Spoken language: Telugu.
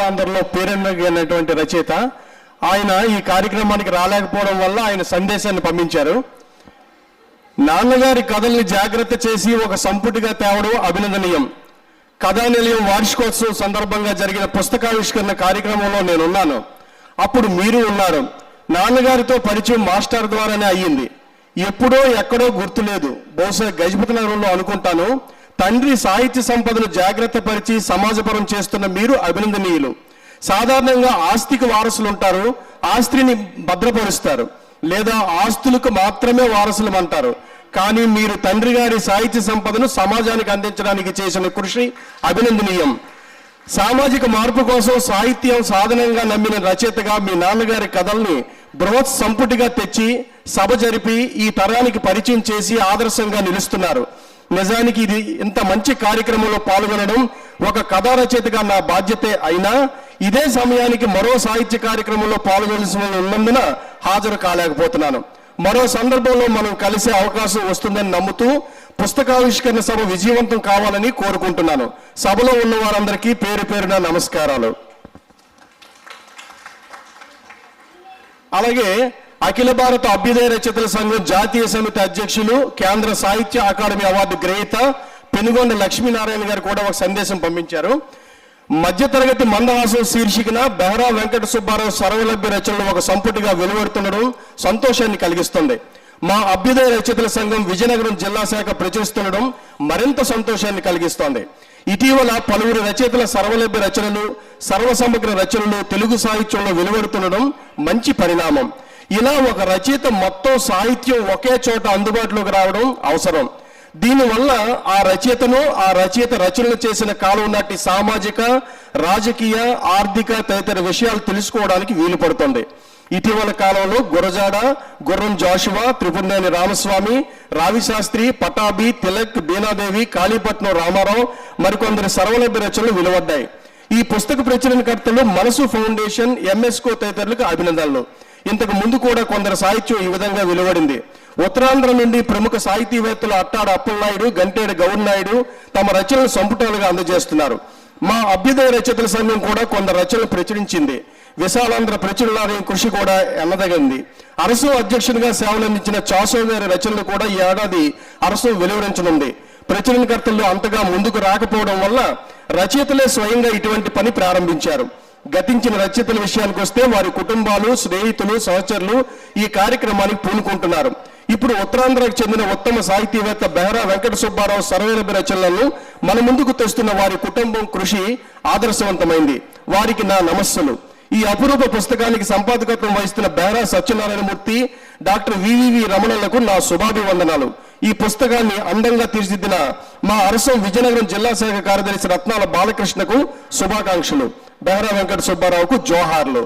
ఉత్తరాంధ్రలో పేరెన్నటువంటి రచయిత ఆయన ఈ కార్యక్రమానికి రాలేకపోవడం వల్ల ఆయన సందేశాన్ని పంపించారు. నాన్నగారి కథల్ని జాగ్రత్త చేసి ఒక సంపుటిగా తేవడం అభినందనీయం. కథానిలయం వార్షికోత్సవం సందర్భంగా జరిగిన పుస్తకావిష్కరణ కార్యక్రమంలో నేనున్నాను. అప్పుడు మీరు ఉన్నారు. నాన్నగారితో పరిచయం మాస్టర్ ద్వారానే అయ్యింది. ఎప్పుడో ఎక్కడో గుర్తులేదు. బహుశా గజపతి నగరంలో అనుకుంటాను. తండ్రి సాహిత్య సంపదను జాగ్రత్త పరిచి సమాజపరం చేస్తున్న మీరు అభినందనీయులు. సాధారణంగా ఆస్తికి వారసులు ఉంటారు ఆస్తిని భద్రపరుస్తారు లేదా ఆస్తులకు మాత్రమే వారసులు అంటారు కానీ మీరు తండ్రి గారి సాహిత్య సంపదను సమాజానికి అందించడానికి చేసిన కృషి అభినందనీయం. సామాజిక మార్పు కోసం సాహిత్యం సాధనంగా నమ్మిన రచయితగా మీ నాన్నగారి కథల్ని బృహత్ సంపుటిగా తెచ్చి సభ జరిపి ఈ తరానికి పరిచయం చేసి ఆదర్శంగా నిలుస్తున్నారు. నిజానికి ఇది ఇంత మంచి కార్యక్రమంలో పాల్గొనడం ఒక కథా రచయితగా నా బాధ్యతే అయినా ఇదే సమయానికి మరో సాహిత్య కార్యక్రమంలో పాల్గొనవలసిన ఉన్నందున హాజరు కాలేకపోతున్నాను. మరో సందర్భంలో మనం కలిసే అవకాశం వస్తుందని నమ్ముతూ పుస్తకావిష్కరణ సభ విజయవంతం కావాలని కోరుకుంటున్నాను. సభలో ఉన్న వారందరికీ పేరు పేరున నమస్కారాలు. అలాగే అఖిల భారత అభ్యుదయ రచయితల సంఘం జాతీయ సమితి అధ్యక్షులు కేంద్ర సాహిత్య అకాడమీ అవార్డు గ్రహీత పెనుగొండ లక్ష్మీనారాయణ గారు కూడా ఒక సందేశం పంపించారు. మధ్యతరగతి మందహాసం శీర్షికన బెహరా వెంకట సుబ్బారావు సర్వలభ్య రచనలు ఒక సంపుటిగా వెలువడుతుండడం సంతోషాన్ని కలిగిస్తుంది. మా అభ్యుదయ రచయితల సంఘం విజయనగరం జిల్లా శాఖ ప్రచురిస్తుండడం మరింత సంతోషాన్ని కలిగిస్తోంది. ఇటీవల పలువురు రచయితల సర్వలభ్య రచనలు సర్వసమగ్ర రచనలు తెలుగు సాహిత్యంలో వెలువడుతుండడం మంచి పరిణామం. ఇలా ఒక రచయిత మొత్తం సాహిత్యం ఒకే చోట అందుబాటులోకి రావడం అవసరం. దీనివల్ల ఆ రచయితను ఆ రచయిత రచనలు చేసిన కాలం నాటి సామాజిక రాజకీయ ఆర్థిక తదితర విషయాలు తెలుసుకోవడానికి వీలు పడుతుంది. ఇటీవల కాలంలో గురజాడ గుర్రం జాషువా త్రిపుణేని రామస్వామి రావిశాస్త్రి పటాభి తిలక్ బీనాదేవి కాళీపట్నం రామారావు మరికొందరు సర్వలభ్య రచనలు వెలువడ్డాయి. ఈ పుస్తక ప్రచురణకర్తలు మనసు ఫౌండేషన్ ఎంఎస్కో తదితరులకు అభినందనలు. ఇంతకు ముందు కూడా కొందరు సాహిత్యం ఈ విధంగా వెలువడింది. ఉత్తరాంధ్ర నుండి ప్రముఖ సాహితీవేత్తలు అట్టాడు అప్పలనాయుడు గంటేడు గౌడ్ నాయుడు తమ రచనలు సంపుటాలుగా అందజేస్తున్నారు. మా అభ్యుదయ రచయితల సంఘం కూడా కొందరు రచనలు ప్రచురించింది. విశాలాంధ్ర ప్రచురణాలయం కృషి కూడా ఎన్నదగింది అరసు అధ్యక్షునిగా సేవలందించిన చాసో గారి రచనలు కూడా ఈ ఏడాది అరసు వెలువరించనుంది. ప్రచురణకర్తలు అంతగా ముందుకు రాకపోవడం వల్ల రచయితలే స్వయంగా ఇటువంటి పని ప్రారంభించారు. గతించిన రచయితల విషయానికి వస్తే వారి కుటుంబాలు స్నేహితులు సహచరులు ఈ కార్యక్రమానికి పూనుకుంటున్నారు. ఇప్పుడు ఉత్తరాంధ్రకు చెందిన ఉత్తమ సాహితీవేత్త బెహరా వెంకట సుబ్బారావు సర్వేలభ్య రచనలను మన ముందుకు తెస్తున్న వారి కుటుంబం కృషి ఆదర్శవంతమైంది. వారికి నా నమస్సులు. ఈ అపురూప పుస్తకానికి సంపాదకత్వం వహిస్తున్న బెహరా సత్యనారాయణమూర్తి డాక్టర్ వివివి రమణలకు నా శుభాభివందనాలు. ఈ పుస్తకాన్ని అందంగా తీర్చిదిద్దిన మా అరసం విజయనగరం జిల్లా శాఖ కార్యదర్శి రత్నాల బాలకృష్ణకు శుభాకాంక్షలు. బెహరా వెంకట సుబ్బారావుకు జోహార్లు.